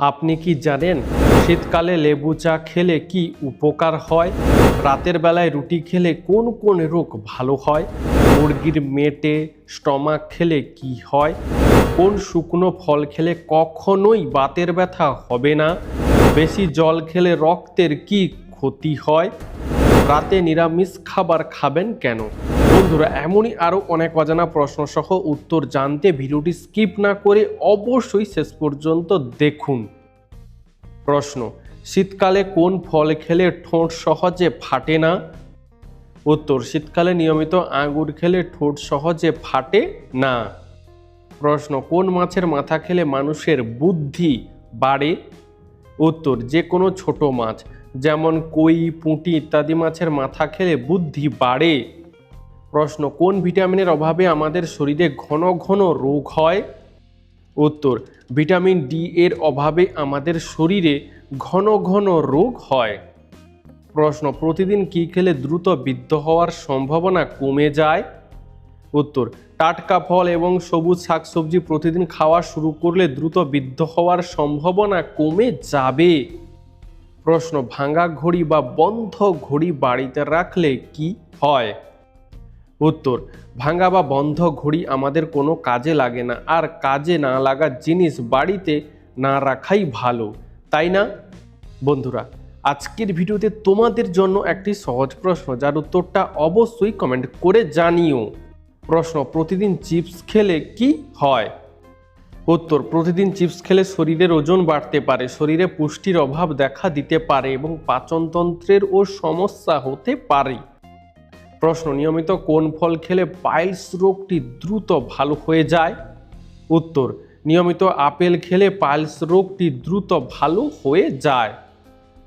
আপনি কি জানেন শীতকালে লেবু চা খেলে কি উপকার হয়? রাতের বেলায় রুটি খেলে কোন কোন রোগ ভালো হয়? মুরগির মেটে স্টমাক খেলে কি হয়? কোন শুকনো ফল খেলে কখনোই বাতের ব্যথা হবে না? বেশি জল খেলে রক্তের কি ক্ষতি হয়? রাতে নিরামিষ খাবার খাবেন কেন? বন্ধুরা, এমনই আরও অনেক অজানা প্রশ্ন সহ উত্তর জানতে ভিডিওটি স্কিপ না করে অবশ্যই শেষ পর্যন্ত দেখুন। প্রশ্ন, শীতকালে কোন ফল খেলে ঠোঁট সহজে ফাটে না? উত্তর, শীতকালে নিয়মিত আঙুর খেলে ঠোঁট সহজে ফাটে না। প্রশ্ন, কোন মাছের মাথা খেলে মানুষের বুদ্ধি বাড়ে? উত্তর, যে কোনো ছোট মাছ, যেমন কই, পুঁটি ইত্যাদি মাছের মাথা খেলে বুদ্ধি বাড়ে। প্রশ্ন, কোন ভিটামিনের অভাবে আমাদের শরীরে ঘন ঘন রোগ হয়? উত্তর, ভিটামিন ডি এর অভাবে আমাদের শরীরে ঘন ঘন রোগ হয়। প্রশ্ন, প্রতিদিন কি খেলে দ্রুত বৃদ্ধ হওয়ার সম্ভাবনা কমে যায়? উত্তর, টাটকা ফল এবং সবুজ শাকসবজি প্রতিদিন খাওয়া শুরু করলে দ্রুত বৃদ্ধ হওয়ার সম্ভাবনা কমে যাবে। প্রশ্ন ভাঙা ঘড়ি বা বন্ধ ঘড়ি বাড়িতে রাখলে কি হয়? উত্তর, ভাঙা বা বন্ধ ঘড়ি আমাদের কোনো কাজে লাগে না, আর কাজে না লাগা জিনিস বাড়িতে না রাখাই ভালো। তাই না? বন্ধুরা, আজকের ভিডিওতে তোমাদের জন্য একটি সহজ প্রশ্ন, যার উত্তরটা অবশ্যই কমেন্ট করে জানিও। প্রশ্ন, প্রতিদিন চিপস খেলে কি হয়? উত্তর, প্রতিদিন চিপস খেলে শরীরের ওজন বাড়তে পারে, শরীরে পুষ্টির অভাব দেখা দিতে পারে এবং পাচনতন্ত্রের ও সমস্যা হতে পারে। প্রশ্ন, নিয়মিত কোন ফল খেলে পাইলস রোগটি দ্রুত ভালো হয়ে যায়? উত্তর, নিয়মিত আপেল খেলে পাইলস রোগটি দ্রুত ভালো হয়ে যায়।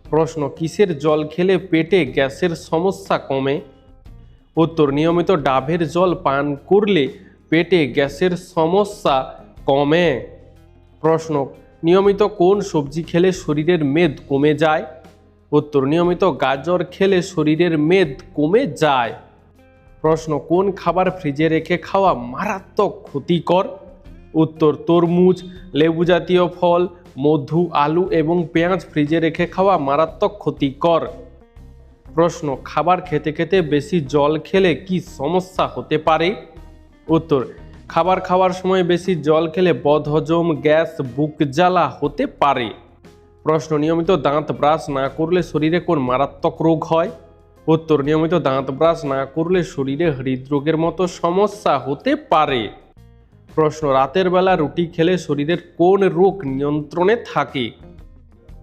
প্রশ্ন, কিসের জল খেলে পেটে গ্যাসের সমস্যা কমে? উত্তর, নিয়মিত ডাবের জল পান করলে পেটে গ্যাসের সমস্যা কমে। প্রশ্ন, নিয়মিত কোন সবজি খেলে শরীরের মেদ কমে যায়? উত্তর, নিয়মিত গাজর খেলে শরীরের মেদ কমে যায়। প্রশ্ন, কোন খাবার ফ্রিজে রেখে খাওয়া মারাত্মক ক্ষতিকর? উত্তর, তরমুজ, লেবু জাতীয় ফল, মধু, আলু এবং পেঁয়াজ ফ্রিজে রেখে খাওয়া মারাত্মক ক্ষতিকর। প্রশ্ন, খাবার খেতে খেতে বেশি জল খেলে কি সমস্যা হতে পারে? উত্তর, খাবার খাওয়ার সময় বেশি জল খেলে বদহজম গ্যাস বুক জ্বালা হতে পারে। প্রশ্ন, নিয়মিত দাঁত ব্রাশ না করলে শরীরে কোন মারাত্মক রোগ হয়? উত্তর নিয়মিত দাঁত ব্রাশ না করলে শরীরে হৃদরোগের মতো সমস্যা হতে পারে। প্রশ্ন, রাতের বেলা রুটি খেলে শরীরের কোন রোগ নিয়ন্ত্রণে থাকে?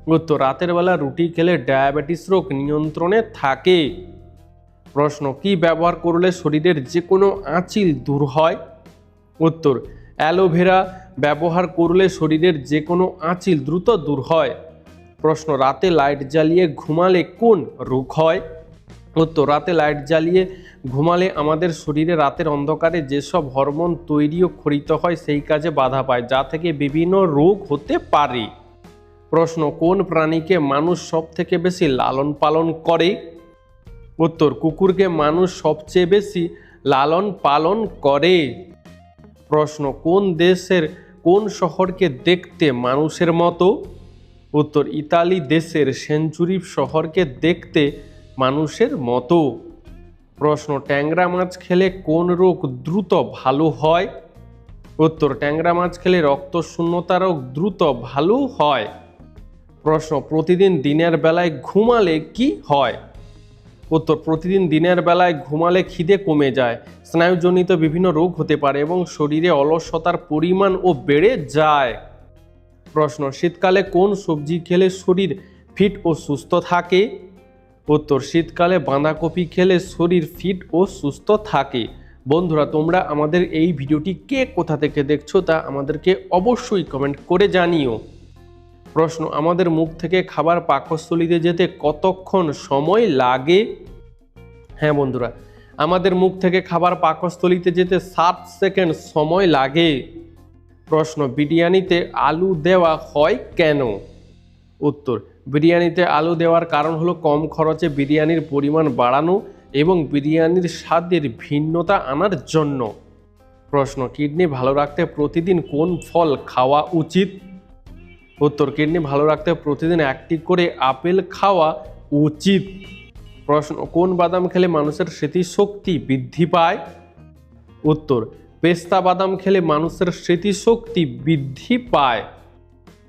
উত্তর, রাতের বেলা রুটি খেলে ডায়াবেটিস রোগ নিয়ন্ত্রণে থাকে। প্রশ্ন, কি ব্যবহার করলে শরীরের যে কোনো আঁচিল দূর হয়? উত্তর, অ্যালোভেরা ব্যবহার করলে শরীরের যে কোনো আঁচিল দ্রুত দূর হয়। প্রশ্ন, রাতে লাইট জ্বালিয়ে ঘুমালে কোন রোগ হয়? উত্তর রাতে লাইট জ্বালিয়ে ঘুমালে আমাদের শরীরে রাতের অন্ধকারে যেসব হরমোন তৈরি ও ক্ষরিত হয়, সেই কাজে বাধা পায়, যা থেকে বিভিন্ন রোগ হতে পারে। প্রশ্ন, কোন প্রাণীকে মানুষ সব থেকে বেশি লালন পালন করে? উত্তর, কুকুরকে মানুষ সবচেয়ে বেশি লালন পালন করে। প্রশ্ন, কোন দেশের, কোন শহরকে দেখতে মানুষের মতো? উত্তর, ইতালি দেশের সেঞ্চুরি শহরকে দেখতে মানুষের মতো। প্রশ্ন, ট্যাংরা মাছ খেলে কোন রোগ দ্রুত ভালো হয়? উত্তর, ট্যাংরা মাছ খেলে রক্ত শূন্যতা রোগ দ্রুত ভালো হয়। প্রশ্ন, প্রতিদিন দিনের বেলায় ঘুমালে কি হয়? উত্তর, প্রতিদিন দিনের বেলায় ঘুমালে খিদে কমে যায়, স্নায়ুজনিত বিভিন্ন রোগ হতে পারে এবং শরীরে অলসতার পরিমাণ ও বেড়ে যায়। প্রশ্ন, শীতকালে কোন সবজি খেলে শরীর ফিট ও সুস্থ থাকে? উত্তর, শীতকালে বাঁধাকপি খেলে শরীর ফিট ও সুস্থ থাকে। বন্ধুরা, তোমরা আমাদের এই ভিডিওটি কে কোথা থেকে দেখছ তা আমাদেরকে অবশ্যই কমেন্ট করে জানিও। প্রশ্ন, আমাদের মুখ থেকে খাবার পাকস্থলিতে যেতে কতক্ষণ সময় লাগে? হ্যাঁ বন্ধুরা, আমাদের মুখ থেকে খাবার পাকস্থলিতে যেতে সাত সেকেন্ড সময় লাগে। প্রশ্ন, বিরিয়ানিতে আলু দেওয়া হয় কেন? উত্তর বিরিয়ানিতে আলু দেওয়ার কারণ হলো কম খরচে বিরিয়ানির পরিমাণ বাড়ানো এবং বিরিয়ানির স্বাদের ভিন্নতা আনার জন্য। প্রশ্ন, কিডনি ভালো রাখতে প্রতিদিন কোন ফল খাওয়া উচিত? উত্তর, কিডনি ভালো রাখতে প্রতিদিন একটি করে আপেল খাওয়া উচিত। প্রশ্ন, কোন বাদাম খেলে মানুষের স্মৃতিশক্তি বৃদ্ধি পায়? উত্তর, পেস্তা বাদাম খেলে মানুষের স্মৃতিশক্তি বৃদ্ধি পায়।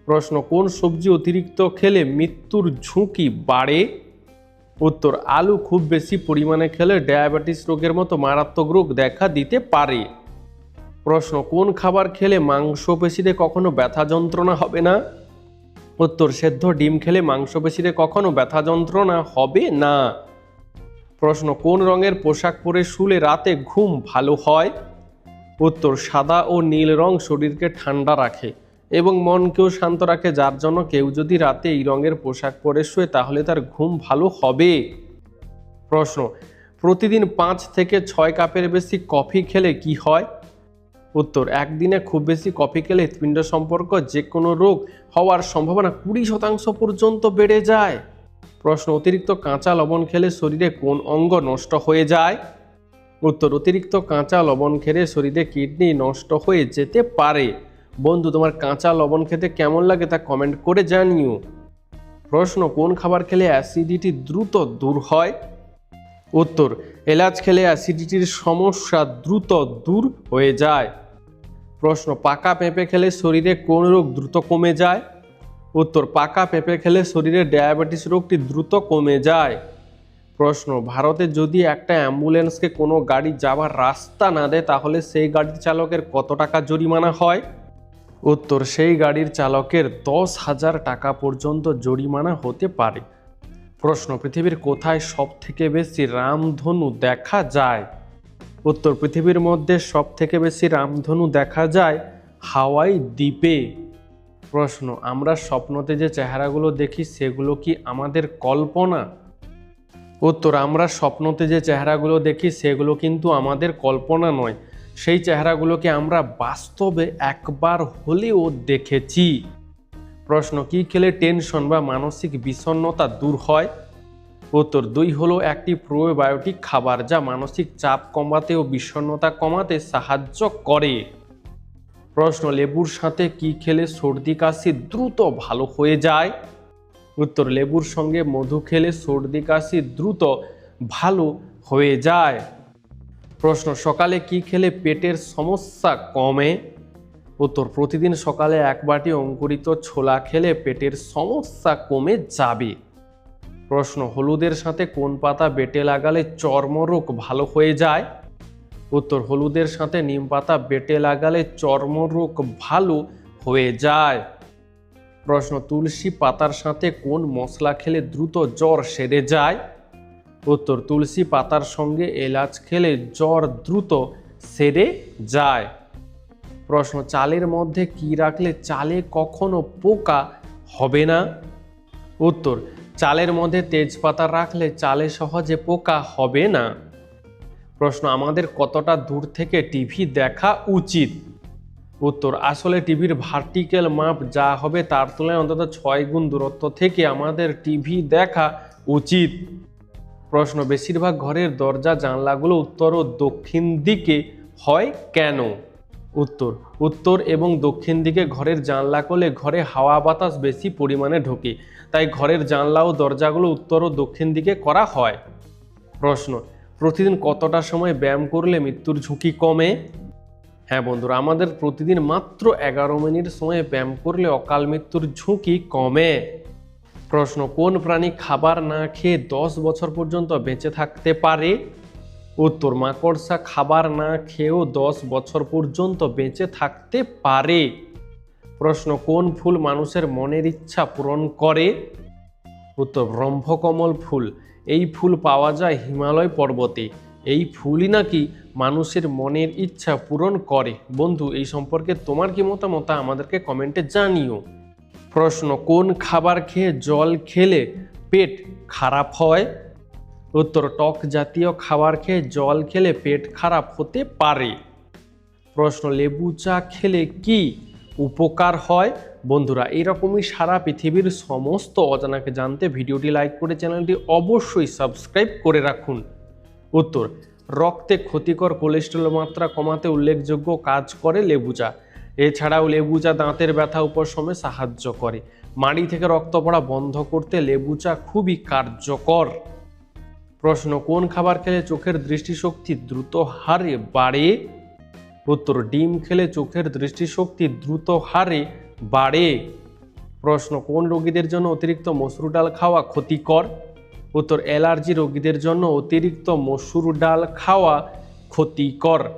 প্রশ্ন, কোন সবজি অতিরিক্ত খেলে মৃত্যুর ঝুঁকি বাড়ে? উত্তর, আলু খুব বেশি পরিমাণে খেলে ডায়াবেটিস রোগের মতো মারাত্মক রোগ দেখা দিতে পারে। প্রশ্ন, কোন খাবার খেলে মাংসপেশিতে কখনো ব্যথা যন্ত্রণা হবে না? উত্তর, সেদ্ধ ডিম খেলে মাংসপেশিতে কখনো ব্যথা যন্ত্রণা হবে না। প্রশ্ন, কোন রঙের পোশাক পরে শুলে রাতে ঘুম ভালো হয়? উত্তর, সাদা ও নীল রং শরীরকে ঠান্ডা রাখে। এবং মনকেও শান্ত রাখে, যার জন্য কেউ যদি রাতে এই রঙের পোশাক পরে শুয়ে, তাহলে তার ঘুম ভালো হবে? প্রশ্ন, প্রতিদিন পাঁচ থেকে ছয় কাপের বেশি কফি খেলে কি হয়? উত্তর, একদিনে খুব বেশি কফি খেলে হৃৎপিণ্ড সম্পর্ক যে কোনো রোগ হওয়ার সম্ভাবনা কুড়ি শতাংশ পর্যন্ত বেড়ে যায়। প্রশ্ন, অতিরিক্ত কাঁচা লবণ খেলে শরীরে কোন অঙ্গ নষ্ট হয়ে যায়? উত্তর, অতিরিক্ত কাঁচা লবণ খেলে শরীরে কিডনি নষ্ট হয়ে যেতে পারে। বন্ধু, তোমার কাঁচা লবণ খেতে কেমন লাগে তা কমেন্ট করে জানিও। প্রশ্ন, কোন খাবার খেলে অ্যাসিডিটি দ্রুত দূর হয়? উত্তর, এলাচ খেলে অ্যাসিডিটির সমস্যা দ্রুত দূর হয়ে যায়। প্রশ্ন, পাকা পেঁপে খেলে শরীরে কোন রোগ দ্রুত কমে যায়? উত্তর, পাকা পেঁপে খেলে শরীরে ডায়াবেটিস রোগটি দ্রুত কমে যায়। প্রশ্ন, ভারতে যদি একটা অ্যাম্বুলেন্সকে কোনো গাড়ি যাওয়ার রাস্তা না দেয়, তাহলে সেই গাড়ির চালকের কত টাকা জরিমানা হয়? উত্তর, সেই গাড়ির চালকের দশ হাজার টাকা পর্যন্ত জরিমানা হতে পারে। প্রশ্ন, পৃথিবীর কোথায় সব থেকে বেশি রামধনু দেখা যায়? উত্তর, পৃথিবীর মধ্যে সব থেকে বেশি রামধনু দেখা যায় হাওয়াই দ্বীপে। প্রশ্ন, আমরা স্বপ্নতে যে চেহারাগুলো দেখি, সেগুলো কি আমাদের কল্পনা? উত্তর, আমরা স্বপ্নতে যে চেহারাগুলো দেখি, সেগুলো কিন্তু আমাদের কল্পনা নয়। সেই চেহারাগুলোকে আমরা বাস্তবে একবার হলেও দেখেছি। প্রশ্ন, কি খেলে টেনশন বা মানসিক বিষণ্ণতা দূর হয়? উত্তর, দুই হলো একটি প্রোবায়োটিক খাবার যা মানসিক চাপ কমাতে ও বিষণ্ণতা কমাতে সাহায্য করে। প্রশ্ন, লেবুর সাথে কি খেলে সর্দি কাশি দ্রুত ভালো হয়ে যায়? উত্তর, লেবুর সঙ্গে মধু খেলে সর্দি কাশি দ্রুত ভালো হয়ে যায়। প্রশ্ন, সকালে কি খেলে পেটের সমস্যা কমে? উত্তর, প্রতিদিন সকালে এক বাটি অঙ্কুরিত ছোলা খেলে পেটের সমস্যা কমে যাবে। প্রশ্ন, হলুদের সাথে কোন পাতা বেটে লাগালে চর্মরোগ ভালো হয়ে যায়? উত্তর, হলুদের সাথে নিম পাতা বেটে লাগালে চর্মরোগ ভালো হয়ে যায়। প্রশ্ন, তুলসী পাতার সাথে কোন মশলা খেলে দ্রুত জ্বর সেরে যায়? উত্তর, তুলসী পাতার সঙ্গে এলাচ খেলে জ্বর দ্রুত সেরে যায়। প্রশ্ন, চালের মধ্যে কি রাখলে চালে কখনো পোকা হবে না? উত্তর, চালের মধ্যে তেজপাতা রাখলে চালে সহজে পোকা হবে না। প্রশ্ন, আমাদের কতটা দূর থেকে টিভি দেখা উচিত? উত্তর, আসলে টিভির ভার্টিক্যাল মাপ যা হবে তার তুলনায় অন্তত ছয় গুণ দূরত্ব থেকে আমাদের টিভি দেখা উচিত। প্রশ্ন, বেশিরভাগ ঘরের দরজা, জানলাগুলো উত্তর ও দক্ষিণ দিকে হয় কেন? উত্তর উত্তর এবং দক্ষিণ দিকে ঘরের জানলা করলে ঘরে হাওয়া বাতাস বেশি পরিমাণে ঢোকে, তাই ঘরের জানলা ও দরজাগুলো উত্তর ও দক্ষিণ দিকে করা হয়। প্রশ্ন, প্রতিদিন কতটা সময় ব্যায়াম করলে মৃত্যুর ঝুঁকি কমে? হ্যাঁ বন্ধুরা, আমাদের প্রতিদিন মাত্র এগারো মিনিট সময় ব্যায়াম করলে অকাল মৃত্যুর ঝুঁকি কমে। প্রশ্ন, কোন প্রাণী খাবার না খেয়ে দশ বছর পর্যন্ত বেঁচে থাকতে পারে? উত্তর, মাকড়সা খাবার না খেয়েও দশ বছর পর্যন্ত বেঁচে থাকতে পারে। প্রশ্ন, কোন ফুল মানুষের মনের ইচ্ছা পূরণ করে? উত্তর, ব্রহ্মকমল ফুল। এই ফুল পাওয়া যায় হিমালয় পর্বতে। এই ফুলই নাকি মানুষের মনের ইচ্ছা পূরণ করে? বন্ধু, এই সম্পর্কে তোমার কি মতামত আমাদেরকে কমেন্টে জানিও। প্রশ্ন, কোন খাবার খেয়ে জল খেলে পেট খারাপ হয়? উত্তর, টক জাতীয় খাবার খেয়ে জল খেলে পেট খারাপ হতে পারে। প্রশ্ন, লেবু চা খেলে কি উপকার হয়? বন্ধুরা, এরকমই সারা পৃথিবীর সমস্ত অজানাকে জানতে ভিডিওটি লাইক করে চ্যানেলটি অবশ্যই সাবস্ক্রাইব করে রাখুন। উত্তর, রক্তে ক্ষতিকর কোলেস্টেরল মাত্রা কমাতে উল্লেখযোগ্য কাজ করে লেবু চা। এছাড়াও লেবু চা দাঁতের ব্যথা উপশমে সাহায্য করে। মাড়ি থেকে রক্ত পড়া বন্ধ করতে লেবু চা খুবই কার্যকর। প্রশ্ন, কোন খাবার খেলে চোখের দৃষ্টিশক্তি দ্রুত হারে বাড়ে? উত্তর, ডিম খেলে চোখের দৃষ্টিশক্তি দ্রুত হারে বাড়ে। প্রশ্ন, কোন রোগীদের জন্য অতিরিক্ত মসুর ডাল খাওয়া ক্ষতিকর? উত্তর, অ্যালার্জি রোগীদের জন্য অতিরিক্ত মসুর ডাল খাওয়া ক্ষতিকর।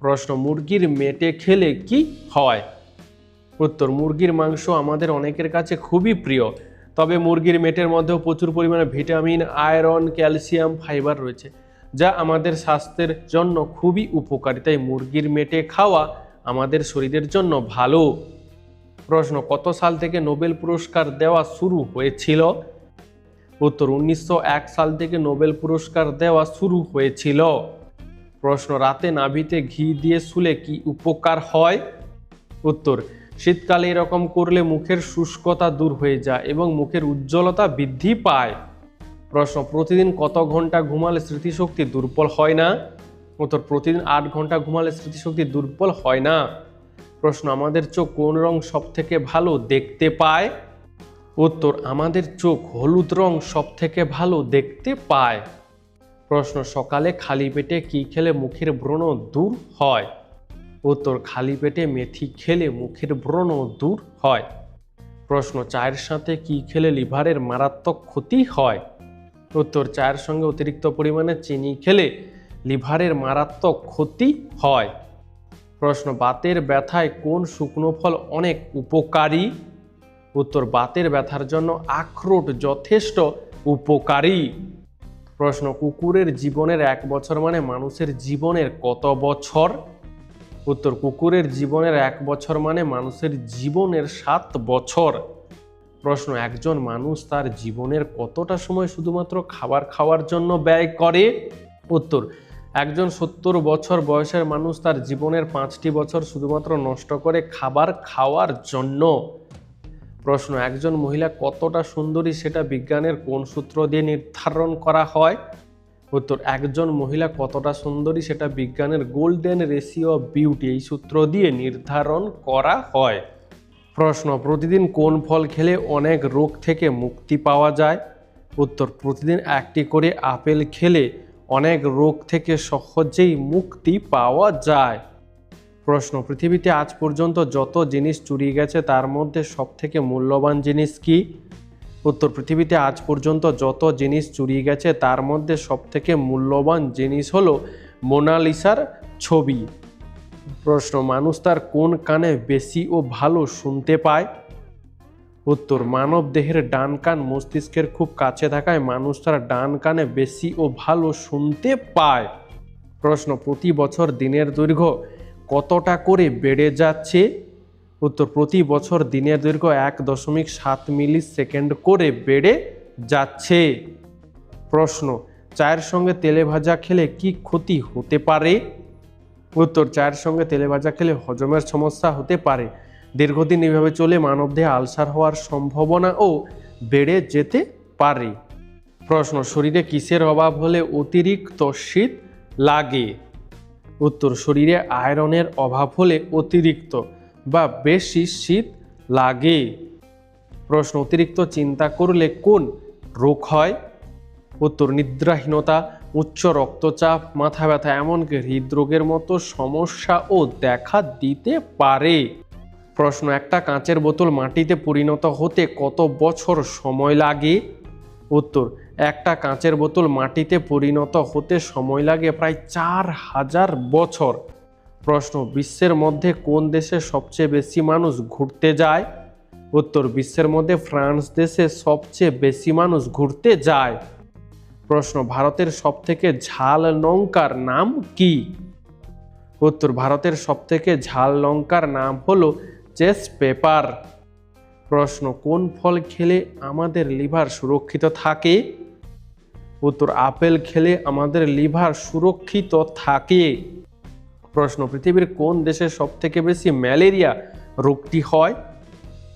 প্রশ্ন, মুরগির মেটে খেলে কি হয়? উত্তর, মুরগির মাংস আমাদের অনেকের কাছে খুবই প্রিয়, তবে মুরগির মেটের মধ্যেও প্রচুর পরিমাণে ভিটামিন, আয়রন, ক্যালসিয়াম, ফাইবার রয়েছে, যা আমাদের স্বাস্থ্যের জন্য খুবই উপকারী। তাই মুরগির মেটে খাওয়া আমাদের শরীরের জন্য ভালো। প্রশ্ন, কত সাল থেকে নোবেল পুরস্কার দেওয়া শুরু হয়েছিল? উত্তর, উনিশশো এক সাল থেকে নোবেল পুরস্কার দেওয়া শুরু হয়েছিল। প্রশ্ন, রাতে নাভিতে ঘি দিয়ে শুলে কি উপকার হয়? উত্তর, শীতকালে এরকম করলে মুখের শুষ্কতা দূর হয়ে যায় এবং মুখের উজ্জ্বলতা বৃদ্ধি পায়। প্রশ্ন, প্রতিদিন কত ঘণ্টা ঘুমালে স্মৃতিশক্তি দুর্বল হয় না? উত্তর, প্রতিদিন আট ঘণ্টা ঘুমালে স্মৃতিশক্তি দুর্বল হয় না? প্রশ্ন, আমাদের চোখ কোন রং সব থেকে ভালো দেখতে পায়? উত্তর, আমাদের চোখ হলুদ রং সব থেকে ভালো দেখতে পায়। প্রশ্ন, সকালে খালি পেটে কি খেলে মুখের ব্রণ দূর হয়? উত্তর, খালি পেটে মেথি খেলে মুখের ব্রণ দূর হয়। প্রশ্ন, চায়ের সাথে কি খেলে লিভারের মারাত্মক ক্ষতি হয়? উত্তর, চায়ের সঙ্গে অতিরিক্ত পরিমাণে চিনি খেলে লিভারের মারাত্মক ক্ষতি হয়। প্রশ্ন, বাতের ব্যথায় কোন শুকনো ফল অনেক উপকারী? উত্তর, বাতের ব্যথার জন্য আখরোট যথেষ্ট উপকারী। প্রশ্ন, কুকুরের জীবনের এক বছর মানে মানুষের জীবনের কত বছর? উত্তর, কুকুরের জীবনের এক বছর মানে মানুষের জীবনের সাত বছর। প্রশ্ন, একজন মানুষ তার জীবনের কতটা সময় শুধুমাত্র খাবার খাওয়ার জন্য ব্যয় করে? উত্তর, একজন সত্তর বছর বয়সের মানুষ তার জীবনের পাঁচটি বছর শুধুমাত্র নষ্ট করে খাবার খাওয়ার জন্য। প্রশ্ন, একজন মহিলা কতটা সুন্দরী সেটা বিজ্ঞানের কোন সূত্র দিয়ে নির্ধারণ করা হয়? উত্তর, একজন মহিলা কতটা সুন্দরী সেটা বিজ্ঞানের গোল্ডেন রেশিও অফ বিউটি এই সূত্র দিয়ে নির্ধারণ করা হয়। প্রশ্ন, প্রতিদিন কোন ফল খেলে অনেক রোগ থেকে মুক্তি পাওয়া যায়? উত্তর, প্রতিদিন একটি করে আপেল খেলে অনেক রোগ থেকে সহজেই মুক্তি পাওয়া যায়। প্রশ্ন, পৃথিবীতে আজ পর্যন্ত যত জিনিস চুরি গেছে তার মধ্যে সবথেকে মূল্যবান জিনিস কি? উত্তর, পৃথিবীতে আজ পর্যন্ত যত জিনিস চুরি গেছে তার মধ্যে সবথেকে মূল্যবান জিনিস হলো মোনালিসার ছবি। প্রশ্ন, মানুষ তার কোন কানে বেশি ও ভালো শুনতে পায়? উত্তর, মানব দেহের ডান কান মস্তিষ্কের খুব কাছে থাকায় মানুষ তার ডান কানে বেশি ও ভালো শুনতে পায়। প্রশ্ন, প্রতি বছর দিনের দৈর্ঘ্য কতটা করে বেড়ে যাচ্ছে? উত্তর, প্রতি বছর দিনের দৈর্ঘ্য এক দশমিক সাত মিলি সেকেন্ড করে বেড়ে যাচ্ছে। প্রশ্ন, চায়ের সঙ্গে তেলে ভাজা খেলে কি ক্ষতি হতে পারে? উত্তর, চায়ের সঙ্গে তেলে ভাজা খেলে হজমের সমস্যা হতে পারে। দীর্ঘদিন এভাবে চলে মানবদেহে আলসার হওয়ার সম্ভাবনাও বেড়ে যেতে পারে। প্রশ্ন, শরীরে কিসের অভাব হলে অতিরিক্ত শীত লাগে? উত্তর শরীরে আয়রনের অভাব হলে অতিরিক্ত বা বেশি শীত লাগে। প্রশ্ন, অতিরিক্ত চিন্তা করলে কোন রোগ হয়? উত্তর, নিদ্রাহীনতা, উচ্চ রক্তচাপ, মাথা ব্যথা এমনকি হৃদরোগের মতো সমস্যাও দেখা দিতে পারে। প্রশ্ন, একটা কাঁচের বোতল মাটিতে পরিণত হতে কত বছর সময় লাগে? উত্তর একটা কাঁচের বোতল মাটিতে পরিণত হতে সময় লাগে প্রায় চার হাজার বছর। প্রশ্ন, বিশ্বের মধ্যে কোন দেশে সবচেয়ে বেশি মানুষ ঘুরতে যায়? উত্তর, বিশ্বের মধ্যে ফ্রান্স দেশে সবচেয়ে বেশি মানুষ ঘুরতে যায়। প্রশ্ন, ভারতের সবথেকে ঝাল লঙ্কার নাম কি? উত্তর, ভারতের সবথেকে ঝাল লঙ্কার নাম হলো চেস পেপার। প্রশ্ন, কোন ফল খেলে আমাদের লিভার সুরক্ষিত থাকে? উত্তর, আপেল খেলে আমাদের লিভার সুরক্ষিত থাকে। প্রশ্ন, পৃথিবীর কোন দেশে সবথেকে বেশি ম্যালেরিয়া রোগটি হয়?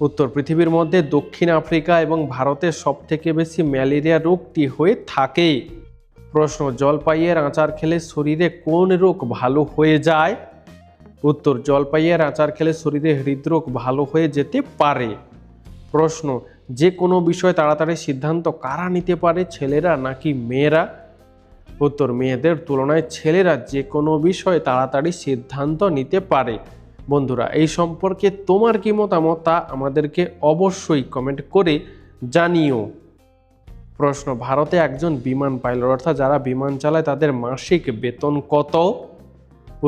উত্তর, পৃথিবীর মধ্যে দক্ষিণ আফ্রিকা এবং ভারতে সবথেকে বেশি ম্যালেরিয়া রোগটি হয়ে থাকে। প্রশ্ন, জলপাইয়ের আচার খেলে শরীরে কোন রোগ ভালো হয়ে যায়? উত্তর, জলপাইয়ের আচার খেলে শরীরে হৃদরোগ ভালো হয়ে যেতে পারে। প্রশ্ন যে কোনো বিষয় তাড়াতাড়ি সিদ্ধান্ত কারা নিতে পারে, ছেলেরা নাকি মেয়েরা? উত্তর, মেয়েদের তুলনায় ছেলেরা যে কোনো বিষয়ে তাড়াতাড়ি সিদ্ধান্ত নিতে পারে। বন্ধুরা, এই সম্পর্কে তোমার কি মতামত তা আমাদেরকে অবশ্যই কমেন্ট করে জানিও। প্রশ্ন, ভারতে একজন বিমান পাইলট অর্থাৎ যারা বিমান চালায় তাদের মাসিক বেতন কত?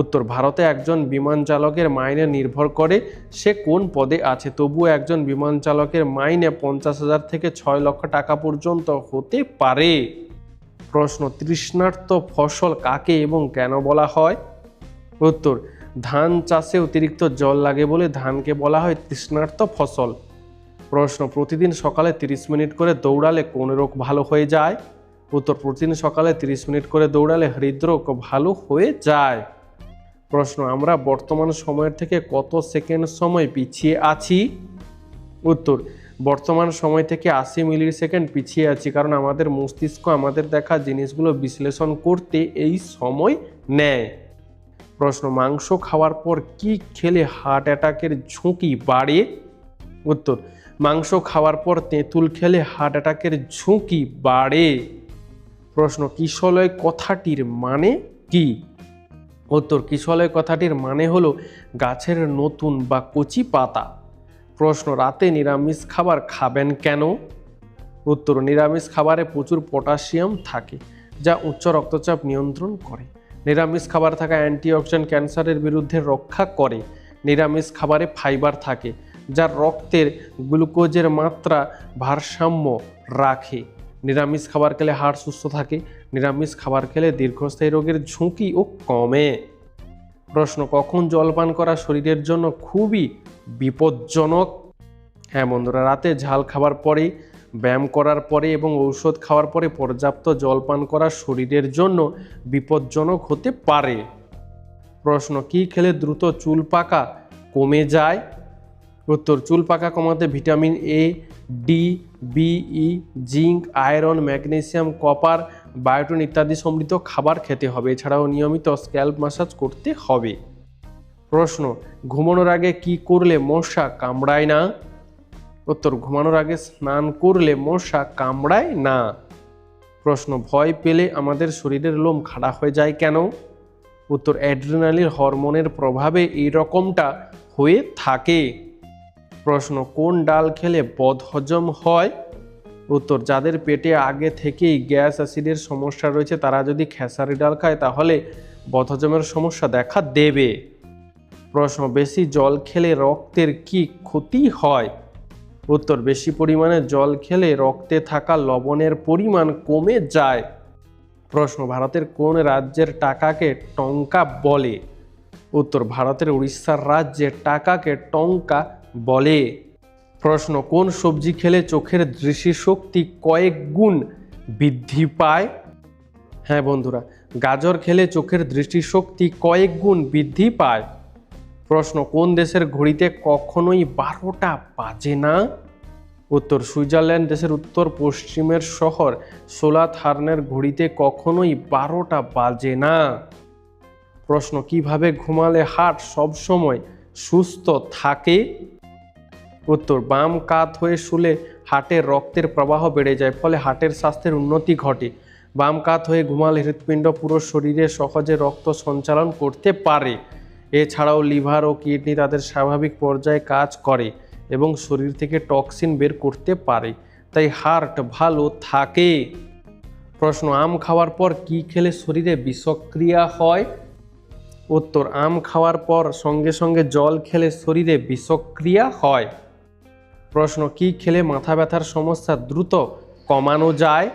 উত্তর, ভারতে একজন বিমান চালকের মাইনে নির্ভর করে, সে কোন পদে আছে? তবুও একজন বিমান চালকের মাইনে পঞ্চাশ হাজার থেকে ছয় লক্ষ টাকা পর্যন্ত হতে পারে। প্রশ্ন, তৃষ্ণার্ত ফসল কাকে এবং কেন বলা হয়? উত্তর, ধান চাষে অতিরিক্ত জল লাগে বলে ধানকে বলা হয় তৃষ্ণার্ত ফসল। প্রশ্ন, প্রতিদিন সকালে 30 মিনিট করে দৌড়ালে কোন রোগ ভালো হয়ে যায়? উত্তর, প্রতিদিন সকালে 30 মিনিট করে দৌড়ালে হৃদরোগ ভালো হয়ে যায়। প্রশ্ন, আমরা বর্তমান সময়ের থেকে কত সেকেন্ড সময় পিছিয়ে আছি? উত্তর, বর্তমান সময় থেকে আশি মিলি সেকেন্ড পিছিয়ে আছি, কারণ আমাদের মস্তিষ্ক আমাদের দেখা জিনিসগুলো বিশ্লেষণ করতে এই সময় নেয়। প্রশ্ন, মাংস খাওয়ার পর কি খেলে হার্ট অ্যাটাকের ঝুঁকি বাড়ে? উত্তর, মাংস খাওয়ার পর তেঁতুল খেলে হার্ট অ্যাটাকের ঝুঁকি বাড়ে। প্রশ্ন, কিশলয় কথাটির মানে কি? উত্তর কিশলয় কথাটির মানে হলো গাছের নতুন বা কচি পাতা। প্রশ্ন, রাতে নিরামিষ খাবার খাবেন কেন? উত্তর, নিরামিষ খাবারে প্রচুর পটাশিয়াম থাকে, যা উচ্চ রক্তচাপ নিয়ন্ত্রণ করে। নিরামিষ খাবার থাকা অ্যান্টিঅক্সিডেন্ট ক্যান্সারের বিরুদ্ধে রক্ষা করে। নিরামিষ খাবারে ফাইবার থাকে, যা রক্তের গ্লুকোজের মাত্রা ভারসাম্য রাখে। নিরামিষ খাবার খেলে হাড় সুস্থ থাকে, নিরামিষ খাবার খেলে দীর্ঘস্থায়ী রোগের ঝুঁকিও কমে। প্রশ্ন, কখন জলপান করা শরীরের জন্য খুবই বিপজ্জনক? হ্যাঁ বন্ধুরা, রাতে ঝাল খাবার পরে, ব্যায়াম করার পরে এবং ঔষধ খাওয়ার পরে পর্যাপ্ত জলপান করা শরীরের জন্য বিপজ্জনক হতে পারে। প্রশ্ন, কি খেলে দ্রুত চুল পাকা কমে যায়? উত্তর, চুল পাকা কমাতে vitamin A D B zinc iron, magnesium, copper, biotin ইত্যাদি সমৃদ্ধ খাবার খেতে হবে। এছাড়াও নিয়মিত স্ক্যাল্প ম্যাসাজ করতে হবে। প্রশ্ন, ঘুমানোর আগে কি করলে মশা কামড়ায় না? উত্তর, ঘুমানোর আগে স্নান করলে মশা কামড়ায় না। প্রশ্ন, ভয় পেলে আমাদের শরীরের লোম খাড়া হয়ে যায় কেন? উত্তর, অ্যাড্রিনালিন হরমোনের প্রভাবে এই রকমটা হয়ে থাকে। প্রশ্ন, কোন ডাল খেলে বদহজম হয়? উত্তর, যাদের পেটে আগে থেকেই গ্যাস অ্যাসিডের সমস্যা রয়েছে, তারা যদি খেসারি ডাল খায়, তাহলে বদহজমের সমস্যা দেখা দেবে। প্রশ্ন, বেশি জল খেলে রক্তের কি ক্ষতি হয়? উত্তর, বেশি পরিমাণে জল খেলে রক্তে থাকা লবণের পরিমাণ কমে যায়। প্রশ্ন, ভারতের কোন রাজ্যের টাকাকে টঙ্কা বলে? উত্তর, ভারতের উড়িষ্যার রাজ্যে টাকাকে টঙ্কা বলে, প্রশ্ন, কোন সবজি খেলে চোখের দৃষ্টিশক্তি কয়েক গুণ বৃদ্ধি পায়? হ্যাঁ বন্ধুরা, গাজর খেলে চোখের দৃষ্টিশক্তি কয়েক গুণ বৃদ্ধি পায়। প্রশ্ন, কোন দেশের ঘড়িতে কখনোই বারোটা বাজে না? উত্তর, সুইজারল্যান্ড দেশের উত্তর পশ্চিমের শহর সোলা সোলাথার্নের ঘড়িতে কখনোই বারোটা বাজে না। প্রশ্ন, কীভাবে ঘুমালে হার্ট সবসময় সুস্থ থাকে? উত্তর, বাম কাত হয়ে শুলে হার্টের রক্তের প্রবাহ বেড়ে যায়, ফলে হার্টের স্বাস্থ্যের উন্নতি ঘটে। বাম কাত হয়ে ঘুমালে হৃৎপিণ্ড পুরো শরীরে সহজে রক্ত সঞ্চালন করতে পারে। এছাড়াও লিভার ও কিডনি তাদের স্বাভাবিক পর্যায়ে কাজ করে এবং শরীর থেকে টক্সিন বের করতে পারে। তাই হার্ট ভালো থাকে। প্রশ্ন, আম খাওয়ার পর কি খেলে শরীরে বিষক্রিয়া হয়? উত্তর, আম খাওয়ার পর সঙ্গে সঙ্গে জল খেলে শরীরে বিষক্রিয়া হয়। প্রশ্ন, কি খেলে মাথা ব্যথার সমস্যা দ্রুত কমানো যায়?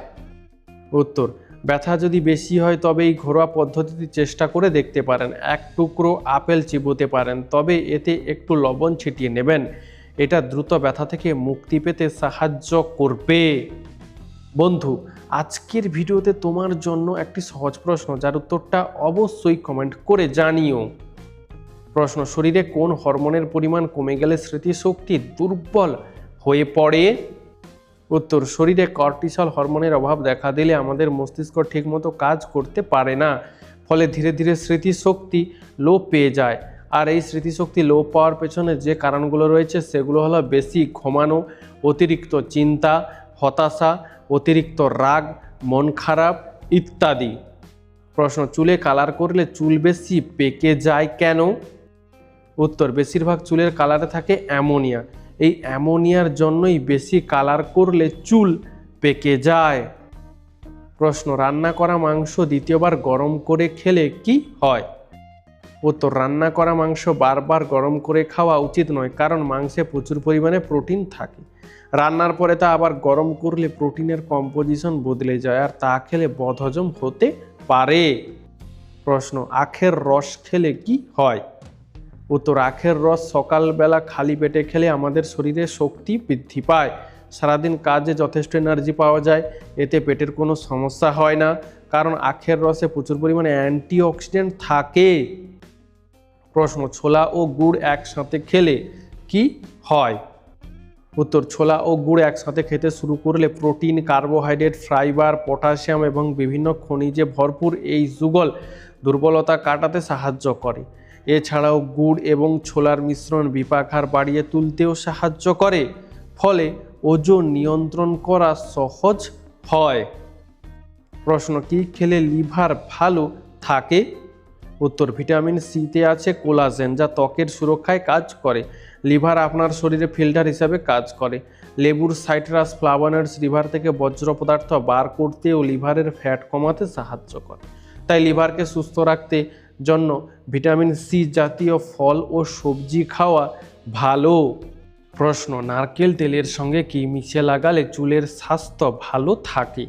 উত্তর, ব্যথা যদি বেশি হয় তবে এই ঘরোয়া পদ্ধতিটি চেষ্টা করে দেখতে পারেন। এক টুকরো আপেল চিবোতে পারেন, তবে এতে একটু লবণ ছিটিয়ে নেবেন। এটা দ্রুত ব্যথা থেকে মুক্তি পেতে সাহায্য করবে। বন্ধু, আজকের ভিডিওতে তোমার জন্য একটি সহজ প্রশ্ন, যার উত্তরটা অবশ্যই কমেন্ট করে জানিও। প্রশ্ন, শরীরে কোন হরমোনের পরিমাণ কমে গেলে স্মৃতিশক্তি দুর্বল হয়ে পড়ে? উত্তর, শরীরে কর্টিসল হরমোনের অভাব দেখা দিলে আমাদের মস্তিষ্ক ঠিকমতো কাজ করতে পারে না, ফলে ধীরে ধীরে স্মৃতিশক্তি লোপ পেয়ে যায়। আর এই স্মৃতিশক্তি লোপ পাওয়ার পেছনে যে কারণগুলো রয়েছে, সেগুলো হলো বেশি ঘুমানো, অতিরিক্ত চিন্তা, হতাশা, অতিরিক্ত রাগ, মন খারাপ ইত্যাদি। প্রশ্ন, চুলে কালার করলে চুল বেশি পেকে যায় কেন? উত্তর, বেশিরভাগ চুলের কালারে থাকে অ্যামোনিয়া। এই অ্যামোনিয়ার জন্যই বেশি কালার করলে চুল পেকে যায়। প্রশ্ন, রান্না করা মাংস দ্বিতীয়বার গরম করে খেলে কি হয়? উত্তর, রান্না করা মাংস বারবার গরম করে খাওয়া উচিত নয়, কারণ মাংসে প্রচুর পরিমাণে প্রোটিন থাকে। রান্নার পরে তা আবার গরম করলে প্রোটিনের কম্পোজিশন বদলে যায়, আর তা খেলে বদহজম হতে পারে। প্রশ্ন, আখের রস খেলে কি হয়? উত্তর আখের রস সকালবেলা খালি পেটে খেলে আমাদের শরীরে শক্তি বৃদ্ধি পায়। সারাদিন কাজে যথেষ্ট এনার্জি পাওয়া যায়, এতে পেটের কোনো সমস্যা হয় না, কারণ আখের রসে প্রচুর পরিমাণে অ্যান্টিঅক্সিডেন্ট থাকে। প্রশ্ন, ছোলা ও গুড় একসাথে খেলে কি হয়? উত্তর, ছোলা ও গুড় একসাথে খেতে শুরু করলে প্রোটিন, কার্বোহাইড্রেট, ফাইবার, পটাশিয়াম এবং বিভিন্ন খনিজে ভরপুর এই যুগল দুর্বলতা কাটাতে সাহায্য করে। এছাড়াও গুড় এবং ছোলার মিশ্রণ বিপাকহার বাড়িয়ে তুলতেও সাহায্য করে, ফলে ওজন নিয়ন্ত্রণ করা সহজ হয়। প্রশ্ন, কি খেলে লিভার ভালো থাকে? উত্তর, ভিটামিন সিতে আছে কোলাজেন, যা ত্বকের সুরক্ষায় কাজ করে। লিভার আপনার শরীরে ফিল্টার হিসাবে কাজ করে। লেবুর, সাইট্রাস ফ্লাভানয়েডস লিভার থেকে বজ্র পদার্থ বার করতে ও লিভারের ফ্যাট কমাতে সাহায্য করে। তাই লিভারকে সুস্থ রাখতে জন্য ভিটামিন সি জাতীয় ফল ও সবজি খাওয়া ভালো। প্রশ্ন, নারকেল তেলের সঙ্গে কি মিশে লাগালে চুলের স্বাস্থ্য ভালো থাকে?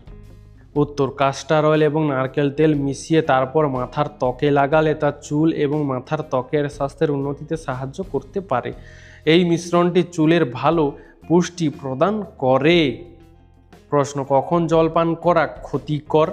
উত্তর, কাস্টার অয়েল এবং নারকেল তেল মিশিয়ে তারপর মাথার ত্বকে লাগালে তা চুল এবং মাথার ত্বকের স্বাস্থ্যের উন্নতিতে সাহায্য করতে পারে। এই মিশ্রণটি চুলের ভালো পুষ্টি প্রদান করে। প্রশ্ন, কখন জল পান করা ক্ষতিকর?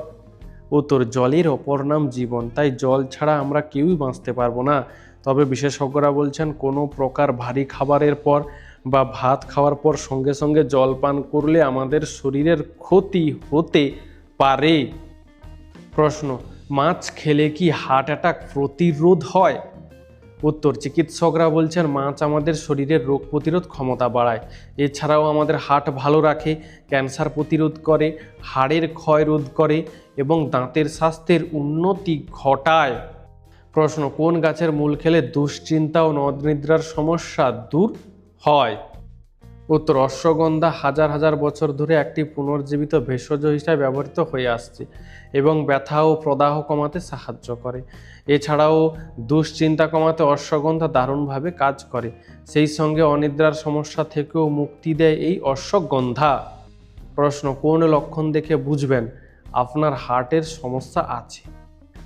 উত্তর জলের অপর নাম জীবন। তাই জল ছাড়া আমরা কেউই বাঁচতে পারব না। তবে বিশেষজ্ঞরা বলছেন, কোনো প্রকার ভারী খাবারের পর বা ভাত খাওয়ার পর সঙ্গে সঙ্গে জল পান করলে আমাদের শরীরের ক্ষতি হতে পারে। প্রশ্ন, মাছ খেলে কি হার্ট অ্যাটাক প্রতিরোধ হয়? উত্তর, চিকিৎসকরা বলছেন মাছ আমাদের শরীরের রোগ প্রতিরোধ ক্ষমতা বাড়ায়। এছাড়াও আমাদের হার্ট ভালো রাখে, ক্যান্সার প্রতিরোধ করে, হাড়ের ক্ষয় রোধ করে এবং দাঁতের স্বাস্থ্যের উন্নতি ঘটায়। প্রশ্ন, কোন গাছের মূল খেলে দুশ্চিন্তা ও নদনিদ্রার সমস্যা দূর হয়? উত্তর অশ্বগন্ধা হাজার হাজার বছর ধরে একটি পুনর্জীবিত ভেষজ হিসাবে ব্যবহৃত হয়ে আসছে এবং ব্যথা ও প্রদাহ কমাতে সাহায্য করে। এছাড়াও দুশ্চিন্তা কমাতে অশ্বগন্ধা দারুণভাবে কাজ করে। সেই সঙ্গে অনিদ্রার সমস্যা থেকেও মুক্তি দেয় এই অশ্বগন্ধা। প্রশ্ন, কোন লক্ষণ দেখে বুঝবেন? আপনার হার্টের সমস্যা আছে।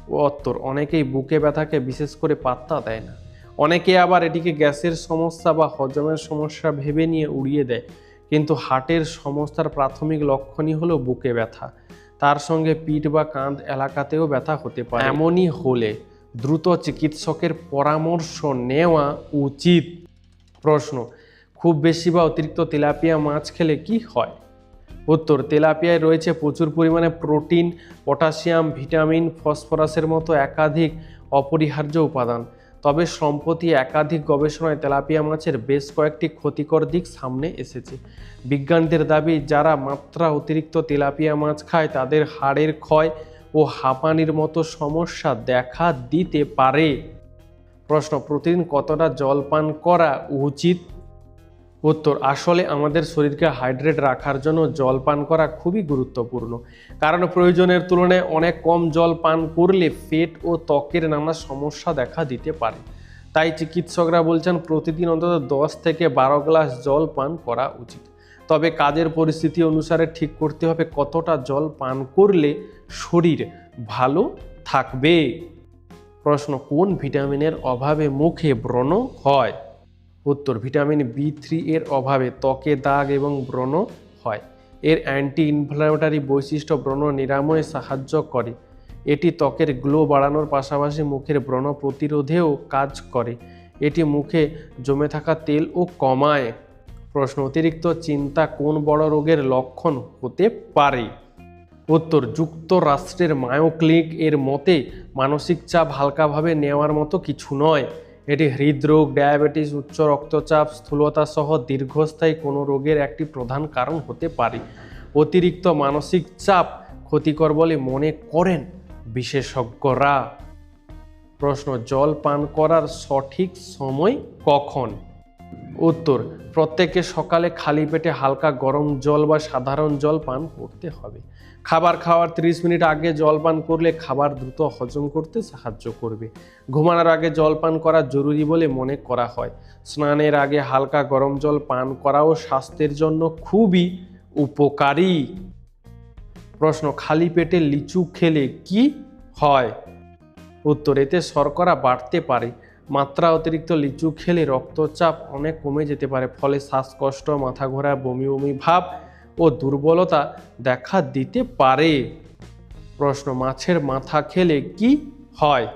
ও উত্তর, অনেকেই বুকে ব্যথাকে বিশেষ করে পাত্তা দেয় না। অনেকে আবার এটিকে গ্যাসের সমস্যা বা হজমের সমস্যা ভেবে নিয়ে উড়িয়ে দেয়। কিন্তু হার্টের সমস্যার প্রাথমিক লক্ষণই হলো বুকে ব্যথা। তার সঙ্গে পিঠ বা কাঁধ এলাকাতেও ব্যথা হতে পারে। এমনই হলে দ্রুত চিকিৎসকের পরামর্শ নেওয়া উচিত। প্রশ্ন, খুব বেশি বা অতিরিক্ত তেলাপিয়া মাছ খেলে কি হয়? উত্তর, তেলাপিয়ায় রয়েছে প্রচুর পরিমাণে প্রোটিন, পটাশিয়াম, ভিটামিন, ফসফরাসের মতো একাধিক অপরিহার্য উপাদান। তবে সম্প্রতি একাধিক গবেষণায় তেলাপিয়া মাছের বেশ কয়েকটি ক্ষতিকর দিক সামনে এসেছে। বিজ্ঞানীদের দাবি, যারা মাত্রা অতিরিক্ত তেলাপিয়া মাছ খায়, তাদের হাড়ের ক্ষয় ও হাঁপানির মতো সমস্যা দেখা দিতে পারে। প্রশ্ন, প্রতিদিন কতটা জল পান করা উচিত? উত্তর, আসলে আমাদের শরীরকে হাইড্রেট রাখার জন্য জল পান করা খুবই গুরুত্বপূর্ণ। কারণ প্রয়োজনের তুলনায় অনেক কম জল পান করলে পেট ও ত্বকের নানা সমস্যা দেখা দিতে পারে। তাই চিকিৎসকরা বলছেন, প্রতিদিন অন্তত দশ থেকে বারো গ্লাস জল পান করা উচিত। তবে কাজের পরিস্থিতি অনুসারে ঠিক করতে হবে কতটা জল পান করলে শরীর ভালো থাকবে। প্রশ্ন, কোন ভিটামিনের অভাবে মুখে ব্রণ হয়? উত্তর, ভিটামিন বি থ্রি এর অভাবে ত্বকে দাগ এবং ব্রণ হয়। এর অ্যান্টি ইনফ্লামেটারি বৈশিষ্ট্য ব্রণ নিরাময়ে সাহায্য করে। এটি ত্বকের গ্লো বাড়ানোর পাশাপাশি মুখের ব্রণ প্রতিরোধেও কাজ করে। এটি মুখে জমে থাকা তেল ও কমায়। প্রশ্ন, অতিরিক্ত চিন্তা কোন বড় রোগের লক্ষণ হতে পারে? উত্তর, যুক্তরাষ্ট্রের মায়ো ক্লিনিক এর মতে মানসিক চাপ হালকাভাবে নেওয়ার মতো কিছু নয়। এটি হৃদরোগ, ডায়াবেটিস, উচ্চ রক্তচাপ, স্থূলতা সহ দীর্ঘস্থায়ী কোনো রোগের একটি প্রধান কারণ হতে পারে। অতিরিক্ত মানসিক চাপ ক্ষতিকর বলে মনে করেন বিশেষজ্ঞরা। প্রশ্ন, জল পান করার সঠিক সময় কখন? উত্তর, প্রত্যেকে সকালে খালি পেটে হালকা গরম জল বা সাধারণ জল পান করতে হবে। খাবার খাওয়ার 30 মিনিট আগে জল পান করলে খাবার দ্রুত হজম করতে সাহায্য করবে। ঘুমানোর আগে জল পান করা জরুরি বলে মনে করা হয়। স্নানের আগে হালকা গরম জল পান করাও স্বাস্থ্যের জন্য খুবই উপকারী। প্রশ্ন, খালি পেটে লিচু খেলে কি হয়? উত্তর, এতে শর্করা বাড়তে পারে। মাত্রা অতিরিক্ত লিচু খেলে রক্তচাপ অনেক কমে যেতে পারে, ফলে শ্বাসকষ্ট, মাথা ঘোরা, বমি বমি ভাব ও দুর্বলতা দেখা দিতে পারে। প্রশ্ন, মাছের মাথা খেলে কি হয়?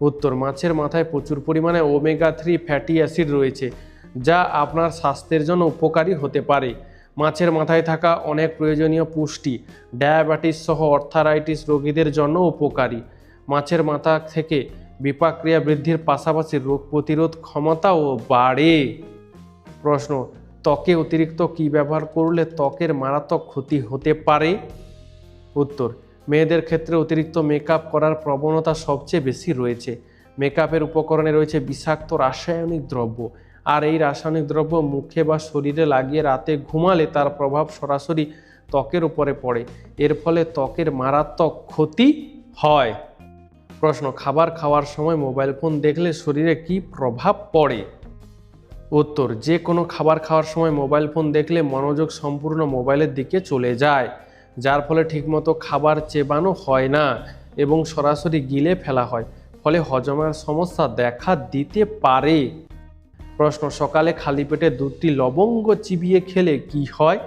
উত্তর, মাছের মাথায় প্রচুর পরিমাণে ওমেগা থ্রি ফ্যাটি অ্যাসিড রয়েছে, যা আপনার স্বাস্থ্যের জন্য উপকারী হতে পারে। মাছের মাথায় থাকা অনেক প্রয়োজনীয় পুষ্টি ডায়াবেটিস সহ অর্থারাইটিস রোগীদের জন্য উপকারী। মাছের মাথা থেকে বিপাক্রিয়া বৃদ্ধির পাশাপাশি রোগ প্রতিরোধ ক্ষমতাও বাড়ে। প্রশ্ন ত্বকে অতিরিক্ত কী ব্যবহার করলে ত্বকের মারাত্মক ক্ষতি হতে পারে? উত্তর, মেয়েদের ক্ষেত্রে অতিরিক্ত মেকআপ করার প্রবণতা সবচেয়ে বেশি রয়েছে। মেকআপের উপকরণে রয়েছে বিষাক্ত রাসায়নিক দ্রব্য। আর এই রাসায়নিক দ্রব্য মুখে বা শরীরে লাগিয়ে রাতে ঘুমালে তার প্রভাব সরাসরি ত্বকের উপরে পড়ে। এর ফলে ত্বকের মারাত্মক ক্ষতি হয়। প্রশ্ন, খাবার খাওয়ার সময় মোবাইল ফোন দেখলে শরীরে কি প্রভাব পড়ে? উত্তর, যে কোনো খাবার খাওয়ার সময় মোবাইল ফোন দেখলে মনোযোগ সম্পূর্ণ মোবাইলের দিকে চলে যায়, যার ফলে ঠিকমতো খাবার চেবানো হয় না এবং সরাসরি গিলে ফেলা হয়, ফলে হজমের সমস্যা দেখা দিতে পারে। প্রশ্ন, সকালে খালি পেটে দুটি লবঙ্গ চিবিয়ে খেলে কি হয়?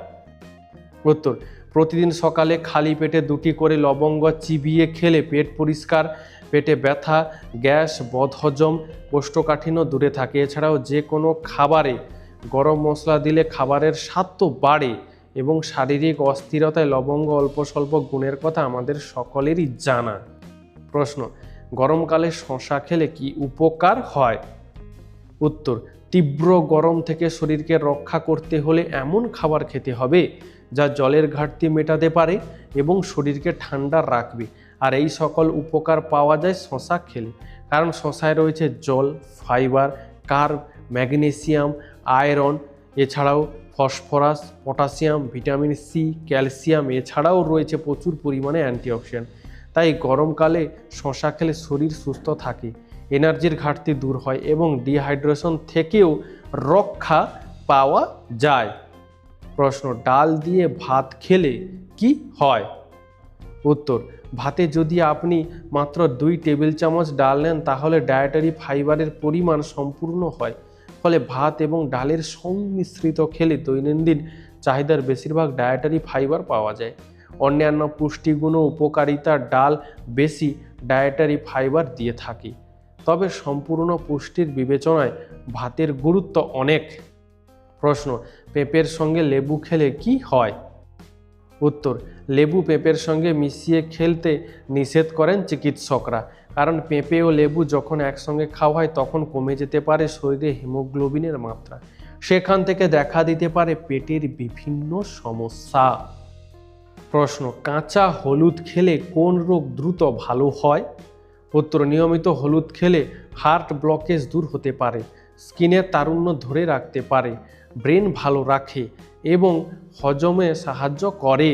উত্তর, প্রতিদিন সকালে খালি পেটে দুটি করে লবঙ্গ চিবিয়ে খেলে পেট পরিষ্কার পেটে ব্যথা, গ্যাস, বদহজম, কোষ্ঠকাঠিন্য দূরে থাকে। এছাড়াও যে কোনো খাবারে গরম মশলা দিলে খাবারের স্বাদ তো বাড়ে এবং শারীরিক অস্থিরতায় লবঙ্গ অল্প স্বল্প গুণের কথা আমাদের সকলেরই জানা। প্রশ্ন, গরমকালে শশা খেলে কি উপকার হয়? উত্তর, তীব্র গরম থেকে শরীরকে রক্ষা করতে হলে এমন খাবার খেতে হবে যা জলের ঘাটতি মেটাতে পারে এবং শরীরকে ঠান্ডা রাখবে। আর এই সকল উপকার পাওয়া যায় শশা খেলে। কারণ শশায় রয়েছে জল, ফাইবার, কার্ব, ম্যাগনেসিয়াম, আয়রন, এছাড়াও phosphorus potassium vitamin C calcium, এছাড়াও রয়েছে প্রচুর পরিমাণে অ্যান্টিঅক্সিডেন্ট। তাই গরমকালে শশা খেলে শরীর সুস্থ থাকে, এনার্জির ঘাটতি দূর হয় এবং ডিহাইড্রেশন থেকেও রক্ষা পাওয়া যায়। প্রশ্ন, ডাল দিয়ে ভাত খেলে কি হয়? উত্তর ভাতে যদি আপনি মাত্র দুই টেবিল চামচ ডাল নেন, তাহলে ডায়েটারি ফাইবারের পরিমাণ সম্পূর্ণ হয়। ফলে ভাত এবং ডালের সংমিশ্রিত খেলে দৈনন্দিন চাহিদার বেশিরভাগ ডায়েটারি ফাইবার পাওয়া যায়। অন্যান্য পুষ্টিগুণ ও উপকারিতার ডাল বেশি ডায়েটারি ফাইবার দিয়ে থাকে। তবে সম্পূর্ণ পুষ্টির বিবেচনায় ভাতের গুরুত্ব অনেক। প্রশ্ন, পেঁপের সঙ্গে লেবু খেলে কি হয়? উত্তর, লেবু পেঁপের সঙ্গে মিশিয়ে খেলতে নিষেধ করেন চিকিৎসকরা। কারণ পেঁপে ও লেবু যখন একসঙ্গে খাওয়া হয় তখন কমে যেতে পারে শরীরে হিমোগ্লোবিনের মাত্রা। সেখান থেকে দেখা দিতে পারে পেটের বিভিন্ন সমস্যা। প্রশ্ন, কাঁচা হলুদ খেলে কোন রোগ দ্রুত ভালো হয়? উত্তর, নিয়মিত হলুদ খেলে হার্ট ব্লকেজ দূর হতে পারে, স্কিনের তারুণ্য ধরে রাখতে পারে ব্রেন ভালো রাখে এবং হজমে সাহায্য করে।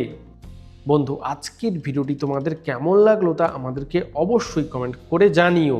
বন্ধু, আজকের ভিডিওটি তোমাদের কেমন লাগল তা আমাদেরকে অবশ্যই কমেন্ট করে জানিও।